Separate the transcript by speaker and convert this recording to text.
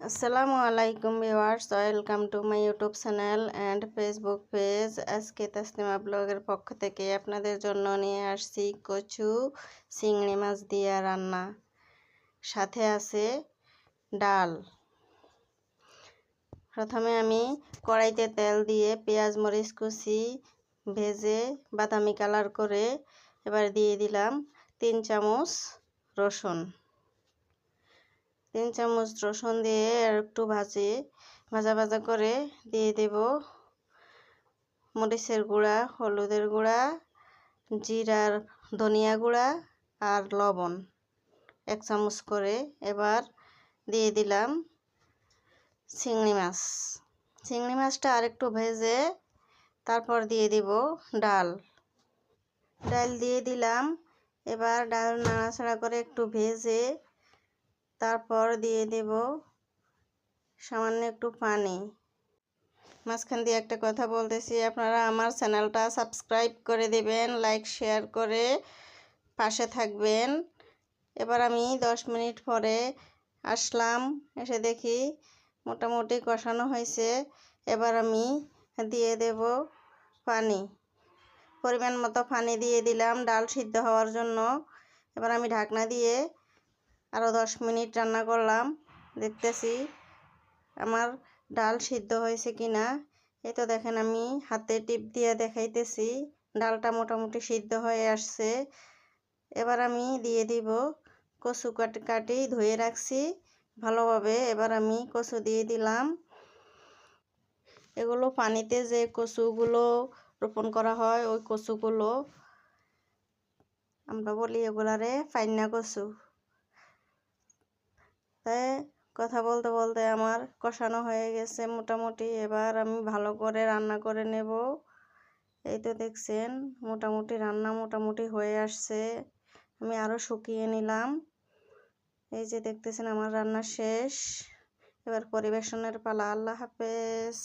Speaker 1: আসসালামু আলাইকুম viewers, welcome to my YouTube channel and Facebook page. আজকে তাসনিমা ব্লগের পক্ষ থেকে আপনাদের জন্য নিয়ে আসছি কচু চিংড়ি মাছ দিয়ে রান্না। সাথে আছে ডাল। প্রথমে আমি কড়াইতে তেল দিয়ে পেঁয়াজ, মরিচ কুচি ভেজে বাদামি কালার করে এবার দিয়ে দিলাম তিন চামচ রসুন। তিন চামচ রসুন দিয়ে আর একটু ভাজি, ভাজা ভাজা করে দিয়ে দেব। মরিচের গুঁড়া, হলুদের গুঁড়া, জিরার ধনিয়া গুঁড়া আর লবণ এক চামচ করে এবার দিয়ে দিলাম চিংড়ি মাছ। চিংড়ি মাছটা আরেকটু ভেজে তারপর দিয়ে দিব ডাল। ডাল দিয়ে দিলাম। এবার ডাল নাড়াচাড়া করে একটু ভেজে তারপর দিয়ে দেব সামান্য একটু পানি। মাঝখান দিয়ে একটা কথা বলতেছি, আপনারা আমার চ্যানেলটা সাবস্ক্রাইব করে দেবেন, লাইক, শেয়ার করে পাশে থাকবেন। এবার আমি দশ মিনিট পরে আসলাম, এসে দেখি মোটামুটি কষানো হয়েছে। এবার আমি দিয়ে দেব পানি। পরিমাণ মতো পানি দিয়ে দিলাম, ডাল সিদ্ধ হওয়ার জন্য। এবার আমি ঢাকনা দিয়ে আরও দশ মিনিট রান্না করলাম, দেখতেছি আমার ডাল সিদ্ধ হয়েছে কি না এই তো দেখেন আমি হাতে টিপ দিয়ে দেখাইতেছি, ডালটা মোটামুটি সিদ্ধ হয়ে আসছে। এবার আমি দিয়ে দিব কচু কাটি কাটি ধুয়ে রাখছি ভালোভাবে। এবার আমি কচু দিয়ে দিলাম। এগুলো পানিতে যে কচুগুলো রোপণ করা হয়, ওই কচুগুলো আমরা বলি এগুলারে ফাইনা কচু। তাই কথা বলতে বলতে আমার কষানো হয়ে গেছে মোটামুটি। এবার আমি ভালো করে রান্না করে নেব। এই তো দেখছেন, মোটামুটি রান্না মোটামুটি হয়ে আসছে। আমি আরও শুকিয়ে নিলাম। এই যে দেখতেছেন আমার রান্না শেষ। এবার পরিবেশনের পালা। আল্লাহ হাফেজ।